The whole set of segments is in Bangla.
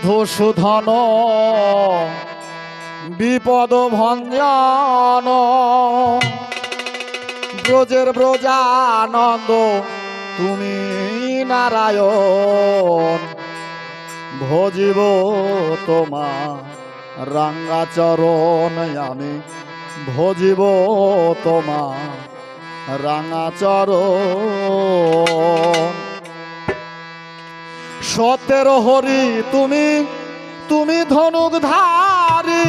শ্রীমধুসূধন বিপদ ভঞ্জন। ব্রজের ব্রজানন্দ তুমি নারায়ণ। ভজিব তোমা রাঙ্গাচরণ আমি ভজিব তোমা রাঙাচরণ। সতের হরি তুমি তুমি ধনুক ধারি।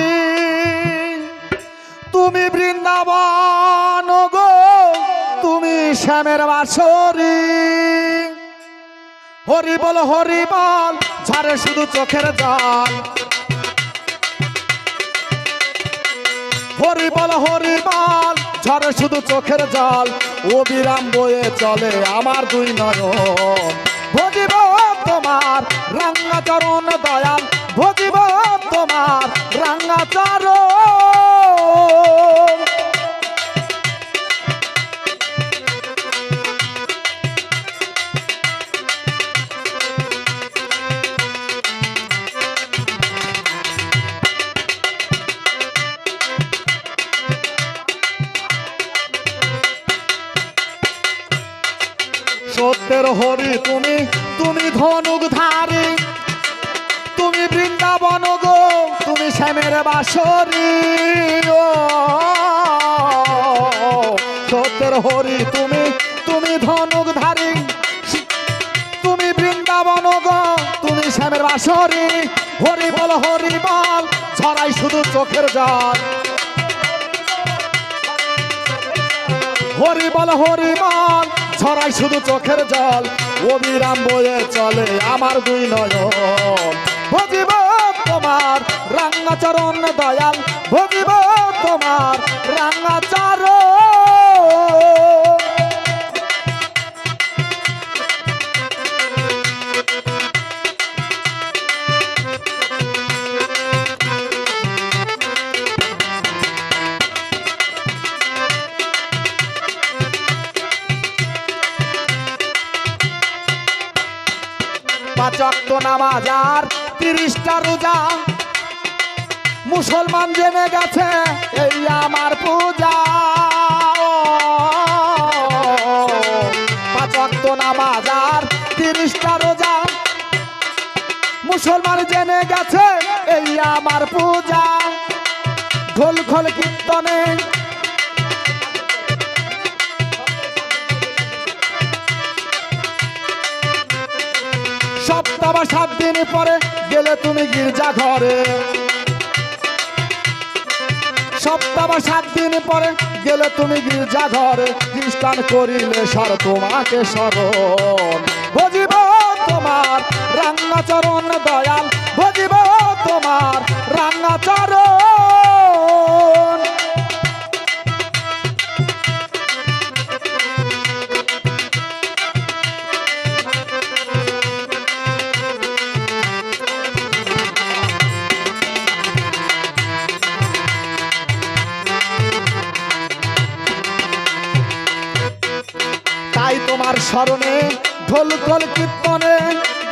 তুমি বৃন্দাবন গো, তুমি শ্যামের বাসরি। হরি বল হরি বল ঝাড়ে শুধু চোখের জল। হরি বল হরি বল, ঝরে শুধু চোখের জল। ও বিরাম বয়ে চলে আমার দুই নয়ন। ভজিব তোমার রাঙ্গা চরণ দয়াল ভজিব তোমার রাঙ্গা চরণ শ্যামের বাসরি, ও, সত্যের হরি, তুমি তুমি ধনুক ধারি, তুমি বৃন্দাবন তুমি শ্যামের বাসরি, হরি বল হরি বল, ছড়াই শুধু চোখের জল। হরি বল হরি বল, ছড়াই শুধু চোখের জল। অবিরাম বয়ে চলে আমার দুই নয়ন। ভজিব তোমার রাঙ্গাচরণ দয়াল ভজিব তোমার রাঙ্গাচরণ পাচক্ত নামাজ আর তিরিশটা রোজা। মুসলমান জেনে গেছে, এই আমার পূজা। পাচক্ত তিরিশটা রোজা। মুসলমান জেনে গেছে, এই আমার পূজা। ঢোল, খোল, কীর্তনে সপ্তাহ বা সাত দিন পরে গেলে তুমি গির্জা ঘরে। সপ্তাহ বা সাত দিন পরে গেলে তুমি গির্জা ঘরে। খ্রিস্টান করিলে সর তোমাকে স্মরণ। ভজিব তোমার রাঙ্গাচরণ দয়াল। ভজিব তোমার রাঙ্গাচরণ তোমার স্মরণে, ঢোল ঢোল কীর্তনে,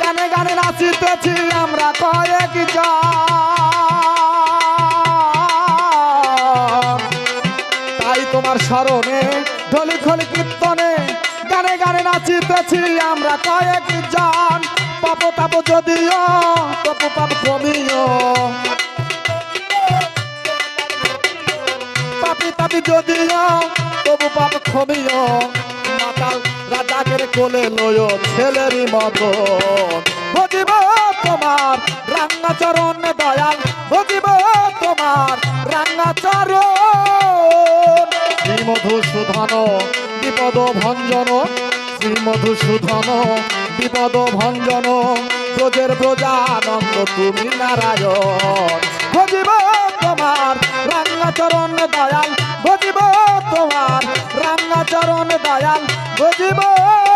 গানে গানে নাচিতেছি আমরা কয়েক তাই তোমার স্মরণে, ঢোল ঢোল কীর্তনে, গানে গানে নাচিতেছি আমরা কয়েক জন। পাপ তাপ যদিও, তপু পাপ কমিও। পাপি তাপি যদিও, তবু পাপ মাতাল রাজাকের কোলে লয় ছেলেরই মতো ভজিব তোমার রাঙ্গাচরণ দয়াল ভজিব তোমার রাঙ্গাচরণ। শ্রী মধুসূধন বিপদ ভঞ্জন শ্রী মধুসূধন বিপদ ভঞ্জন ব্রজের ব্রজানন্দ তুমি নারায়ণ। ভজিব তোমার রাঙ্গাচরণ দয়াল ভজিব তোমার রাঙ্গাচরণ দয়াল ভজিব তোমার